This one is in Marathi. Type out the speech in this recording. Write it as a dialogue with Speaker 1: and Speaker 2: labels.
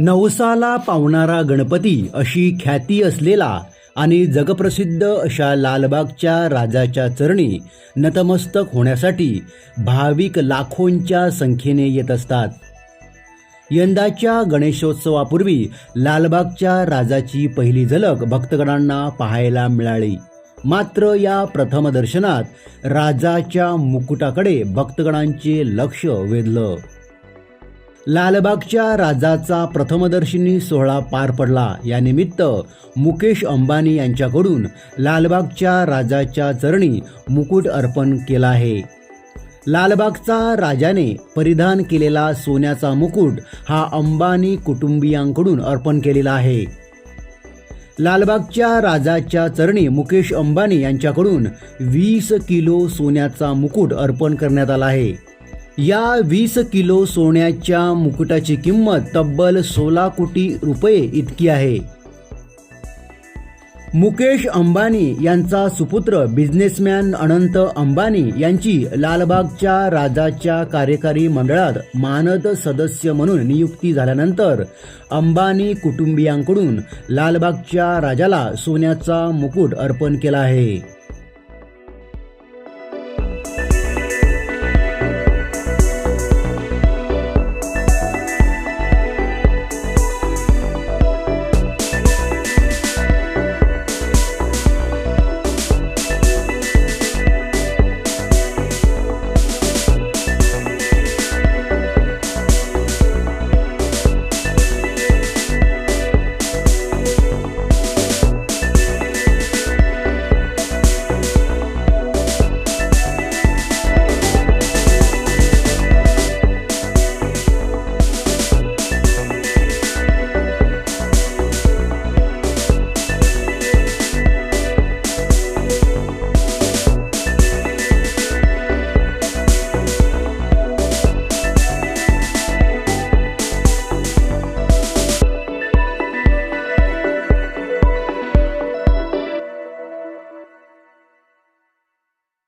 Speaker 1: नवसाला पावणारा गणपती अशी ख्याती असलेला आणि जगप्रसिद्ध अशा लालबागच्या राजाच्या चरणी नतमस्तक होण्यासाठी भाविक लाखोंच्या संख्येने येत असतात. यंदाच्या गणेशोत्सवापूर्वी लालबागच्या राजाची पहिली झलक भक्तगणांना पाहायला मिळाली. मात्र या प्रथम दर्शनात राजाच्या मुकुटाकडे भक्तगणांचे लक्ष वेधलं. लालबागच्या राजाचा प्रथमदर्शनी सोहळा पार पडला. यानिमित्त मुकेश अंबानी यांच्याकडून लालबागच्या राजाच्या चरणी मुकुट अर्पण केला आहे. लालबागचा राजाने परिधान केलेला सोन्याचा मुकुट हा अंबानी कुटुंबियांकडून अर्पण केलेला आहे. लालबागच्या राजाच्या चरणी मुकेश अंबानी यांच्याकडून वीस किलो सोन्याचा मुकुट अर्पण करण्यात आला आहे. या वीस किलो सोन्याच्या मुकुटाची किंमत तब्बल सोळा कोटी रुपये इतकी आहे. मुकेश अंबानी यांचा सुपुत्र बिझनेसमॅन अनंत अंबानी यांची लालबागच्या राजाच्या कार्यकारी मंडळात मानद सदस्य म्हणून नियुक्ती झाल्यानंतर अंबानी कुटुंबियांकडून लालबागच्या राजाला सोन्याचा मुकुट अर्पण केला आहे.